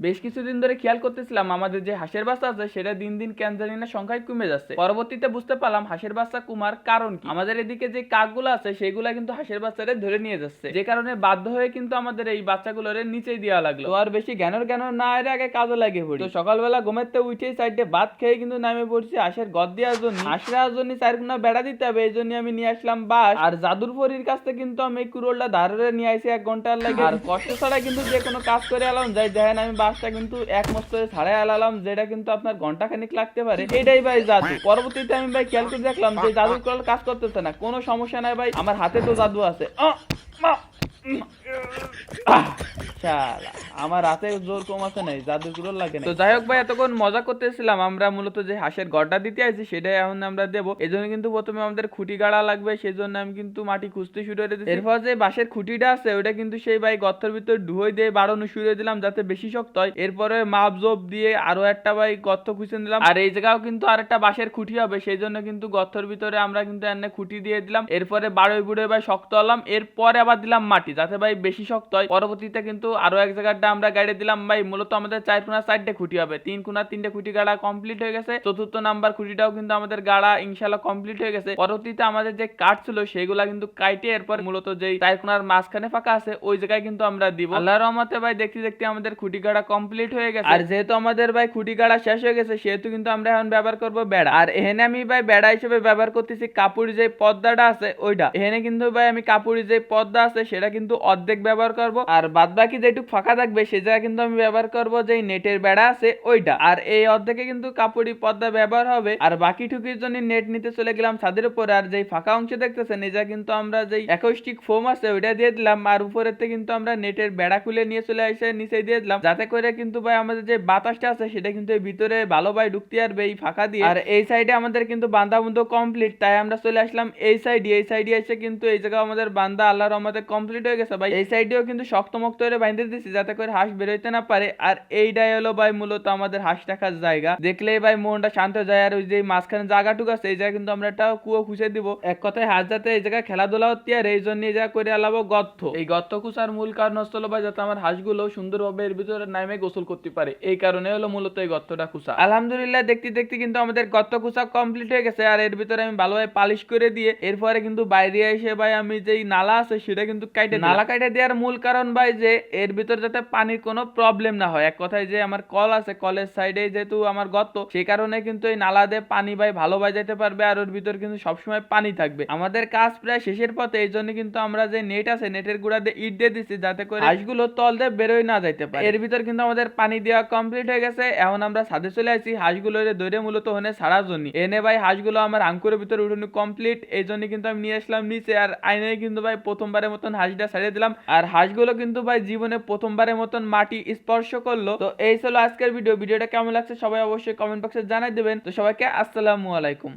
বেশ কিছুদিন ধরে খেয়াল করতেছিলাম আমাদের যে হাঁসের বাচ্চা আছে, সেটা দিন দিন কেন জানি সংখ্যায় কমে যাচ্ছে। পরবর্তীতে বুঝতে পারলাম হাঁসের বাচ্চা কুমার কারণ কি? আমাদের এদিকে যে কাকগুলো আছে, সেগুলা কিন্তু হাঁসের বাচ্চারে ধরে নিয়ে যাচ্ছে। যে কারণে বাধ্য হয়ে কিন্তু আমাদের এই বাচ্চাগুলোরে নিচেই দেওয়া লাগল। আর বেশি জ্ঞানের জ্ঞানের না, এর আগে কাজে লাগে পড়ি। তো সকালবেলা ঘুমাতে উঠেই সাইডে ভাত খেয়ে কিন্তু নামে পড়ছি হাঁসের গদ দেওয়ার জন্য। হাঁসরা জন্য চার গুণা বেড়া দিতে হবে, এই জন্য আমি নিয়ে আসলাম বাস আর জাদুর পরীর কাছ থেকে কিন্তু আমি এই কুরোলটা ধারে নিয়ে আসি এক ঘণ্টার লাগে। আর কষ্ট ছাড়া কিন্তু যে কোনো কাজ করে এলাম যাই দেখেন আমি বাসটা কিন্তু এক মাস ধরে ছাড়াই আলালাম, যেটা কিন্তু আপনার ঘণ্টা খানিক লাগতে পারে। এটাই ভাই জাদু। পরবর্তীতে আমি ভাই খেয়াল করে দেখলাম যে জাদু কল কাজ করতেছে না। কোনো সমস্যা নাই ভাই, আমার হাতে তো জাদু আছে। আমার হাতে জোর কম আছে নাই জাদু লাগে তো যাই হোক ভাই, এতক্ষণ মজা করতেছিলাম। আমরা মূলত যে হাঁসের গড়টা দিতে আছি সেটাই এখন আমরা দেবো। এই জন্য কিন্তু প্রথমে আমাদের খুঁটি গাড়া লাগবে সেই জন্য আমি কিন্তু মাটি খুঁজতে শুরু করে দিচ্ছি এরপর যে বাঁশের খুঁটিটা আছে ওটা কিন্তু সেই ভাই গর্তের ভিতর দিয়ে বাড়ানো শুরু দিলাম, যাতে বেশি শক্ত হয়। এরপরে মাপ জোপ দিয়ে আরও একটা ভাই গর্ত খুঁজে নিলাম। আর এই জায়গাও কিন্তু আরেকটা বাঁশের খুঁটি হবে সেই জন্য কিন্তু গর্তের ভিতরে আমরা কিন্তু এনে খুঁটি দিয়ে দিলাম। এরপরে বারোই বুড়ে ভাই শক্ত হলাম, এরপরে আবার দিলাম মাটি। যাতে ভাই বেশি শক্ত হয়। পরবর্তীতে কিন্তু আরও এক জায়গাটা আমরা গাড়ি দিলাম, ভাই মূলত আমাদের চার কোনা চারটে খুঁটি হবে। তিন কোনা তিনটে খুঁটি গাড়া কমপ্লিট হয়ে গেছে। চতুর্থ নাম্বার খুঁটিটাও কিন্তু আমাদের গাড়া ইনশাল্লাহ কমপ্লিট হয়ে গেছে। পরবর্তীতে আমাদের যে কাঠ ছিল, সেগুলা কিন্তু কাইটে এরপর মূলত যেই চার কোনার মাঝখানে ফাঁকা আছে, ওই জায়গায় কিন্তু আমরা দিব। আল্লাহর রহমতে ভাই দেখতে দেখতে আমাদের খুঁটি গাড়া কমপ্লিট হয়ে গেছে। আর যেহেতু আমাদের ভাই খুঁটি গাড়া শেষ হয়ে গেছে, সেহেতু কিন্তু আমরা এখন ব্যবহার করব বেড়া। আর এখানে আমি ভাই বেড়া হিসেবে ব্যবহার করতেছি কাপড় যে পর্দাটা আছে, ওইটা। এখানে কিন্তু ভাই আমি কাপড় যে পর্দা আছে, সেটা কিন্তু অর্ধেক ব্যবহার করব। আর বাদ বাকি যেটুকু ফাঁকা থাকবে, সে জায়গা কিন্তু আমি ব্যবহার করব যে নেটের বেড়া আছে ওইটা। আর এই অর্ধেকে কিন্তু কাপড়ি পর্দা ব্যবহার হবে। আর বাকি টুকির জন্য নেট নিতে চলে গেলাম ছাদের উপরে। আর যেই ফাঁকা অংশ দেখতেছেন জায়গায় কিন্তু আমরা যেই একুশটিক ফোম আছে, ওইটা দিয়ে দিলাম। আর উপরের থেকে কিন্তু আমরা নেটের বেড়া খুলে নিয়ে চলে এসে নিচে দিয়ে দিলাম। যাতে করে কিন্তু ভাই আমাদের যে বাতাসটা আছে, সেটা কিন্তু ভিতরে ভালো ভাই ঢুকতে পারবে এই ফাঁকা দিয়ে। আর এই সাইডে আমাদের কিন্তু বান্দা বন্ধ কমপ্লিট তাই আমরা চলে আসলাম এই সাইডে এই সাইডে এসে কিন্তু এই জায়গা আমাদের বান্দা আল্লাহর আমাদের কমপ্লিট হয়ে গেছে। ভাই, এই সাইডেও কিন্তু শক্ত মুক্ত করে বাইন্ধে দিচ্ছি যাতে করে হাঁস বেরোইতে না পারে। আর এইটাই হলো ভাই, মূলত আমাদের হাঁস রাখার জায়গা। দেখলেই ভাই, মনটা শান্ত যায়। আর ওই যে মাঝখানে জায়গাটুকু আছে, এই জায়গায় কিন্তু আমরা একটা কুয়ো খুঁজে দিব। এক কথায় হাঁস যাতে এই জায়গায় খেলাধুলা হচ্ছে আর এই জন্য এই জায়গা করে আলাবো গর্ত। এই গর্ত খুঁজার মূল কারণ হচ্ছে ভাই, যাতে আমার হাঁসগুলো সুন্দরভাবে এর ভিতরে নামে গোসল করতে পারে। এই কারণে হলো মূলত এই গর্তটা খুঁজা। আলহামদুলিল্লাহ, দেখতে দেখতে কিন্তু আমাদের গর্ত খুঁজা কমপ্লিট হয়ে গেছে। আর এর ভিতরে আমি ভালোভাবে পালিশ করে দিয়ে, এরপরে কিন্তু বাইরে এসে ভাই, আমি যেই নালা আছে, সেটা কিন্তু কাইটে নালা কাইটে দেওয়ার মূল কারণ ভাই যে এর ভিতরে যাতে পানির কোনো প্রবলেম না হয়। এক কথায় যে আমার কল আছে কলের সাইডে যেহেতু আমার গর্ত সেই কারণে কিন্তু এই নালা দিয়ে পানি ভাই ভালো যেতে পারবে আর ওর ভিতর কিন্তু সবসময় পানি থাকবে। আমাদের কাজ প্রায় শেষের পথে এই জন্য কিন্তু আমরা যে নেট আছে নেটের গুড়া দিয়ে ইট দিয়ে দিচ্ছি যাতে করে হাঁসগুলো তল দিয়ে বেরোয় না যাইতে পারে। এর ভিতর কিন্তু আমাদের পানি দেওয়া কমপ্লিট হয়ে গেছে। এখন আমরা ছাদে চলে আসি হাঁসগুলো ধরে মূলত হনে ছাড়ার জন্য এনে ভাই হাঁসগুলো আমার আঙ্কুরের ভিতরে উঠানো কমপ্লিট এই জন্য কিন্তু আমি নিয়ে আসলাম নিচে। আর আইনে কিন্তু ভাই প্রথমবারের মতন হাঁসটা ছাড়িয়ে দিলাম। আর হাঁসগুলো কিন্তু ভাই জীবনে প্রথমবারের মতন মাটি স্পর্শ করল। তো এই ছিল আজকের ভিডিও ভিডিওটা কেমন লাগছে সবাই অবশ্যই কমেন্ট বক্সে জানাই দেবেন। তো সবাইকে আসসালামু আলাইকুম।